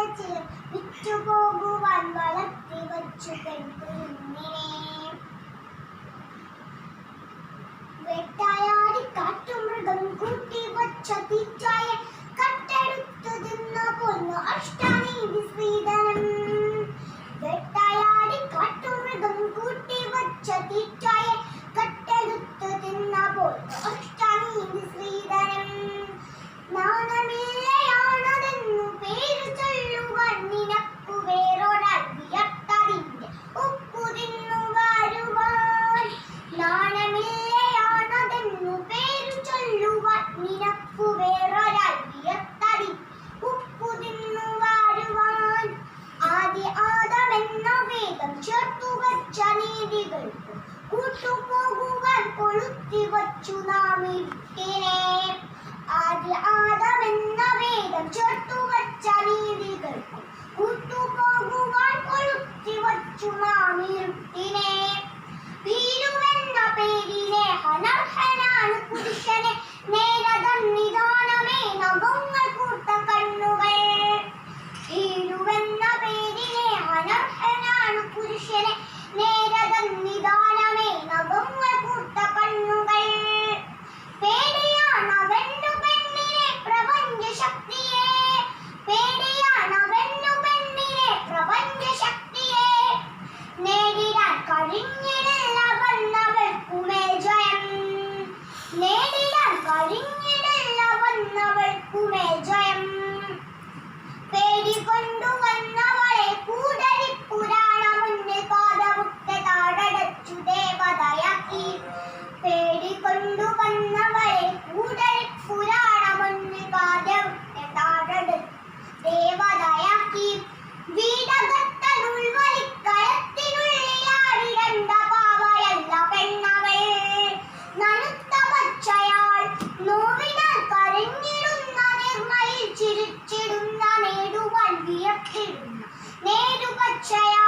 ചിലർ വിറ്റുപോകുവാൻ വളർത്തി വച്ചു പെൺകുരുവിനെ Kaç tane yedi sayıdan? Dört കൊണ്ടുപോകുവാൻ കൊളുത്തി വച്ചു നാം ഇട്ടേ ആദ്യ ആദമെന്ന വേദം ചേർത്തു വച്ച നീതികൾക്കും കൂട്ടുപോകുവാൻ കൊളുത്തി വച്ചു നാം ഇരുട്ടിനെ വീരുവെന്ന പേരിലെ അനർഹനാണ് నేరుకొచ్చాయా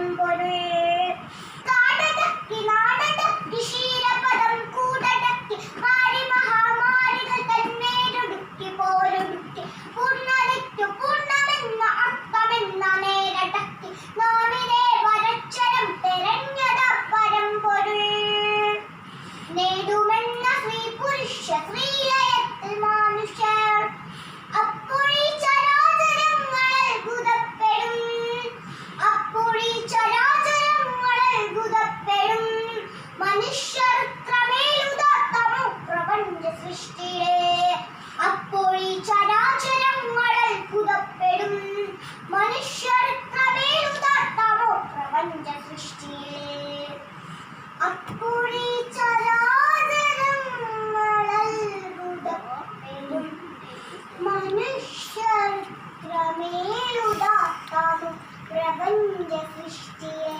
embroidery. നിന്റെ സൃഷ്ടിയെ അപ്പോൾ ഈ ചരാചരങ്ങൾ അത്ഭുതപ്പെടും മനുഷ്യർക്ക് വേലുതാത്താവോ പ്രപഞ്ച സൃഷ്ടിയെ അപ്പോൾ ഈ ചരാചരങ്ങൾ അത്ഭുതപ്പെടും മനുഷ്യർക്ക് മേലുതാത്താവോ പ്രപഞ്ച സൃഷ്ടിയെ